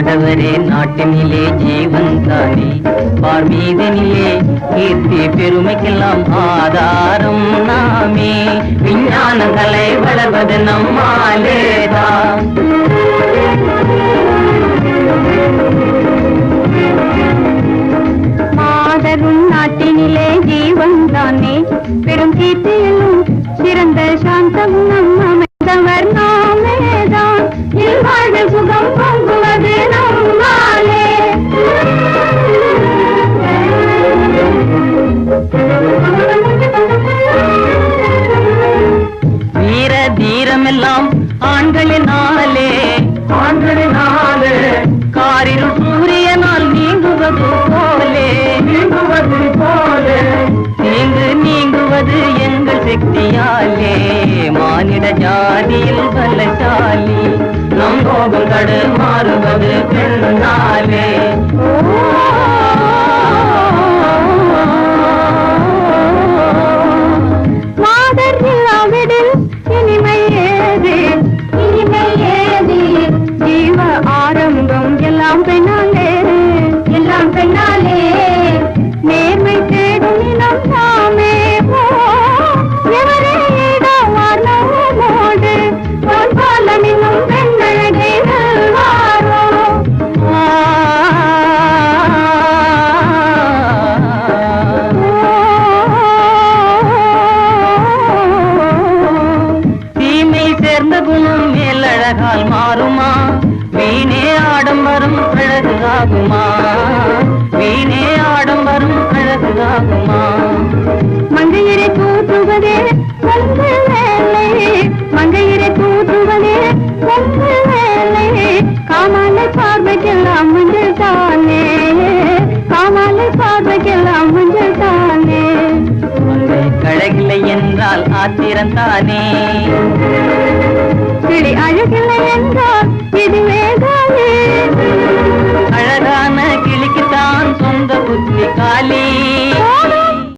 ஆடவரே நாட்டினிலே ஜீவன் தானே பார்மீதனிலே கீர்த்தி பெருமைக்கெல்லாம் ஆதாரம் நாமே. விஞ்ஞான கலை வளர்வது நம்மாலேதான் மாதரும் நாட்டினிலே ஜீவன் தானே. பெரும் கீர்த்தியிலும் சிறந்த சாந்தம் நம் அமைந்தவர் தீரமெல்லாம் ஆண்களினாலே. ஆண்களினாலே. காரிருள் சூரியனால் நீங்குவது போலே. நீங்குவது போலே. நீங்கு நீங்குவது எங்கள் சக்தியாலே. மானிட ஜாதியில் பலசாலி. நம் கோபம் கடு மாறுவது பெண்ணாலே குணம் மேலழகால் மாறுமா? வீணே ஆடம்பரம் அழகு ஆகுமா வீணே ஆடம்பரம் அழகு ஆகுமா மங்கையரை தூற்றுவதே மங்கையரை தூற்றுவதே காமாலை பார்வைக்கெல்லாம் மஞ்சள் தானே. காமாலை பார்வைக்கெல்லாம் மஞ்சள் தானே. மங்கை கழகில்லை என்றால் ஆத்திரந்தானே?